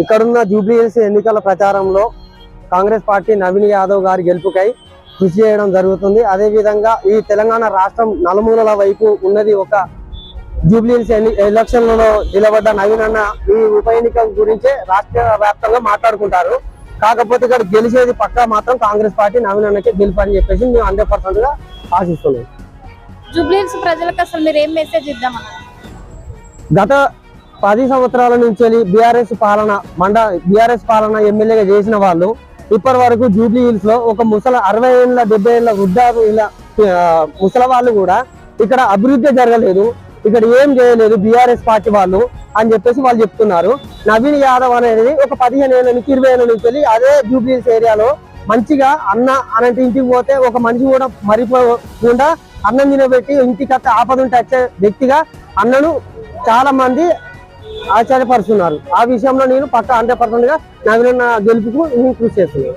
ఇక్కడున్న Jubilee hills ఎన్నికల ప్రచారంలో కాంగ్రెస్ పార్టీ నవీన్ యాదవ్ గారి గెలుపుకై కృషి చేయడం జరుగుతుంది. అదే విధంగా ఈ తెలంగాణ రాష్ట్రం నలుమూలల వైపు ఉన్నది ఒక జూబ్లీ హిల్స్ ఎన్ని ఎలక్షన్లలో నిలబడ్డ నవీన్ అన్న ఈ ఉప ఎన్నిక గురించే రాష్ట్ర వ్యాప్తంగా మాట్లాడుకుంటారు. కాకపోతే ఇక్కడ గెలిచేది పక్కా మాత్రం కాంగ్రెస్ పార్టీ నవీన్ అన్నకే గెలుపు అని చెప్పేసి మేము హండ్రెడ్ పర్సెంట్గా ఆశిస్తున్నాం. జూబ్లీహిల్స్ ప్రజలకు అసలు మీరు ఏం మెసేజ్ ఇద్దామన్నారు? గత పది సంవత్సరాల నుంచి బీఆర్ఎస్ పాలన మండ బీఆర్ఎస్ పాలన ఎమ్మెల్యేగా చేసిన వాళ్ళు ఇప్పటి వరకు జూబ్లీ హిల్స్లో ఒక ముసల అరవై ఏళ్ళ డెబ్బై ఏళ్ళ వృద్ధాల ముసల వాళ్ళు కూడా ఇక్కడ అభివృద్ధి జరగలేదు. ఇక్కడ ఏం చేయలేదు బీఆర్ఎస్ పార్టీ వాళ్ళు అని చెప్పేసి వాళ్ళు చెప్తున్నారు. నవీన్ యాదవ్ అనేది ఒక పదిహేను ఏళ్ళ నుంచి ఇరవై ఏళ్ళ నుంచి వెళ్ళి అదే జూబ్లీ హిల్స్ ఏరియాలో మంచిగా అన్న అనంటే ఇంటికి పోతే ఒక మనిషి కూడా మరిపోకుండా అన్నం తినబెట్టి ఇంటికి అత్తే ఆపద ఉంటే వచ్చే వ్యక్తిగా అన్నను చాలా మంది ఆశ్చర్యపరుస్తున్నారు ఆ విషయంలో నేను పక్క హండ్రెడ్ పర్సెంట్గా నవీన గెలుపుకు నేను కృషి చేస్తున్నాను.